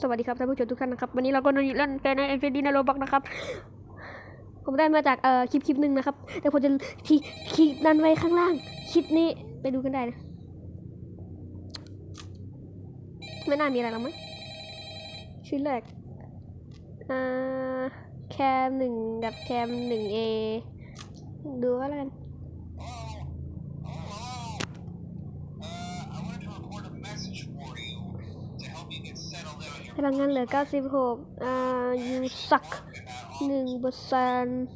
สวัสดีครับท่านผู้ชมทุกท่านนะครับ วันนี้เราก็นอนอยู่เล่นแฟนในเอ็นฟดีในโรบักนะครับ ผมได้มาจากเอ่อคลิปคลิปหนึ่งนะครับเดี๋ยวผมจะทีคลิปนั้นไว้ข้างล่าง คลิปนี้ไปดูกันได้นะ ไม่น่ามีอะไรหรอกมั้งชิ้นแรกอ่าแคมหนึ่งกับแคมหนึ่งเอดูก็แล้วกัน พลังงานเหลือ 96อ่ายูสัก1เปอร์เซ็นต์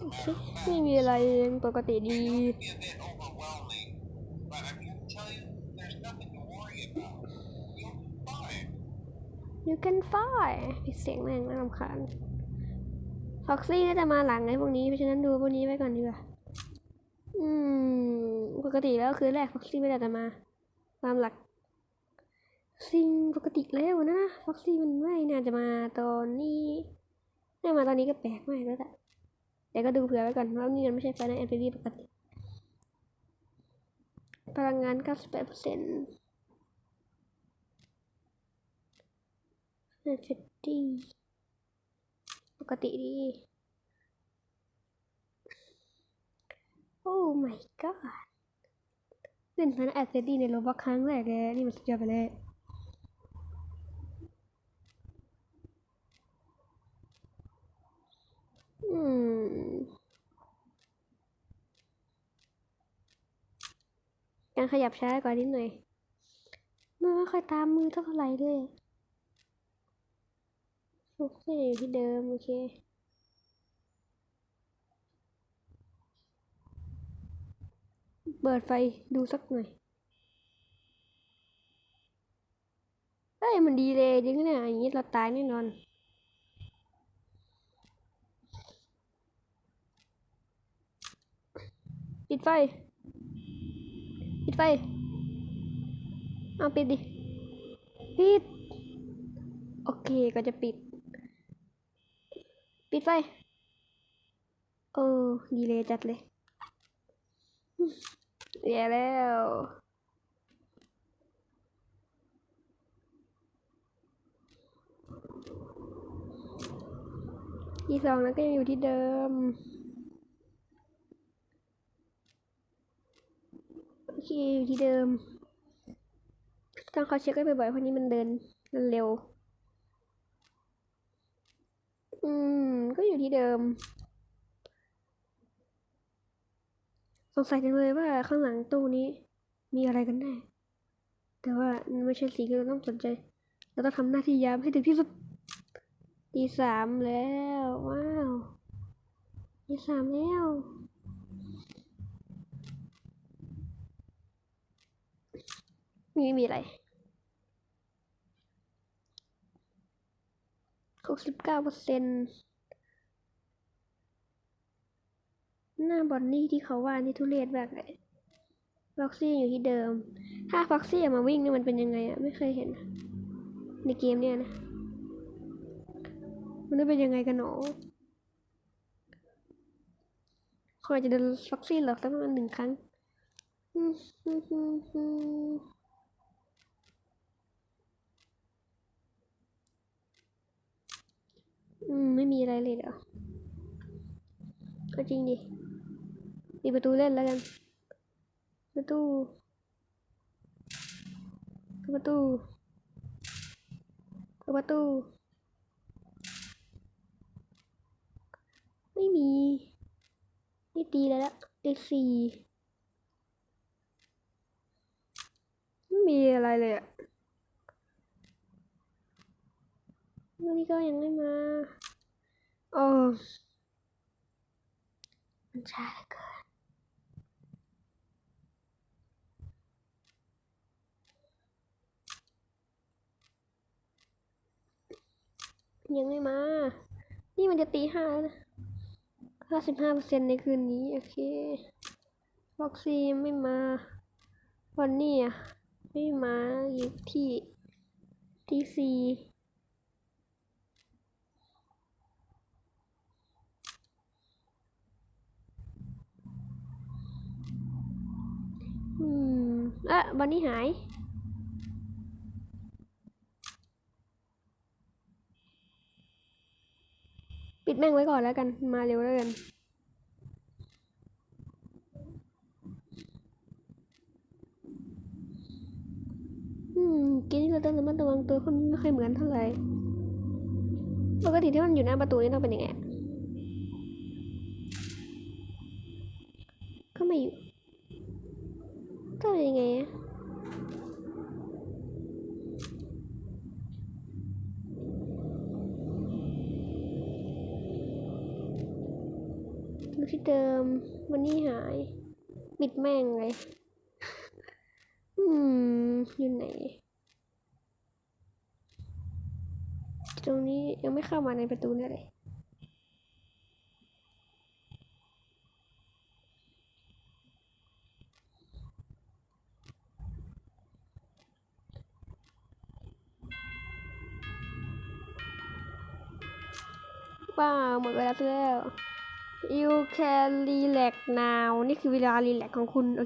โอเค ไม่มีอะไรปกติดียูกันฟอยเสียงแรงน่ารำคาญฟ็อกซี่ก็จะมาหลังไอพวกนี้ เพราะฉะนั้นดูพวกนี้ไว้ก่อนดีกว่า อืม ปกติแล้วคือแรกฟ็อกซี่ไม่ได้จะมา ตามหลัก สิ่งปกติแล้วนะฟ็อกซี่มันไม่น่าจะมาตอนนี้ถ้ามาตอนนี้ก็แปลกมากแล้วแหละแต่ก็ดูเผื่อไว้ก่อนว่านี่มันไม่ใช่ไฟในแอนพีปกติ พลังงาน 98เปอร์เซ็นต์เฟรีปกติดี โอ้ my god เล่นฟันแอดเฟตตี้ในโลบักครั้งแรกเลยนี่มันสุดยอดไปเลย การขยับช้ากว่านิดหน่อยมือไม่ค่อยตามมือเท่าไหร่เลยโอเคอยู่ที่เดิม โอเคเปิดไฟดูสักหน่อยเฮ้ยมันดีเลยจริงเนี่ยอย่างนี้เราตายแน่นอนปิดไฟ ดไฟ เอาปิดดิ ปิด โอเคก็จะปิด ปิดไฟโอ้ดีเลยจัดเลยแย่แล้วที่สองแล้วก็ยังอยู่ที่เดิม อยู่ที่เดิม ต้องเขาเช็คกันบ่อยๆเพราะนี้มันเดินมันเร็ว อืม ก็อยู่ที่เดิม สงสัยจังเลยว่าข้างหลังตู้นี้มีอะไรกันแน่ แต่ว่ามันไม่ใช่สิ่งที่เราต้องสนใจ เราต้องทำหน้าที่ยามให้ถึงที่สุดตีสามแล้ว ว้าวตีสามแล้ว ไม่มีอะไรหกสิบเก้าเปอร์เซ็นต์หน้าบอนนี่ที่เขาว่านี่ทุเรศมากเลยฟ็อกซี่อยู่ที่เดิม ถ้าฟ็อกซี่ออกมาวิ่งนี่มันเป็นยังไงอะไม่เคยเห็น ในเกมเนี่ยนะ มันจะเป็นยังไงกันหนอคอยจะเดินฟ็อกซี่หรอกสักประมาณหนึ่งครั้ง อืม ไม่มีอะไรเลยเหรอก็จริงดิปิดประตูเล่นแล้วกัน ประตู ประตูประตู ไม่มี นี่ตีแล้วละตีสี่ไม่มีอะไรเลยอะ วันนี้ก็ยังไม่มาโอ้มันช้าเหลือเกินยังไม่มา นี่มันจะตีห้าแล้วนะห้าสิบห้าเปอร์เซ็นในคืนนี้ โอเคฟ็อกซี่ยังไม่มา วันนี้อะ ไม่มาอยู่ที่ที่สี่ เออบอลนี้หาย ปิดแม่งไว้ก่อนแล้วกัน มาเร็วแล้วกันกินนี่เราต้องระมัดระวังตัวคนไม่ค่อยเหมือนเท่าไหร่ปกติที่มันอยู่หน้าประตูนี่ต้องเป็นยังไงก็ไม่อยู่ ต้องเป็นยังไงอะดูที่เดิม วันนี้หาย ปิดแม่งเลย อืม อยู่ไหน ตรงนี้ยังไม่เข้ามาในประตูเนี่ย เลยว้าหมดเวลาแล้ว you can relax now นี่คือเวลารีแลกของคุณ โอเค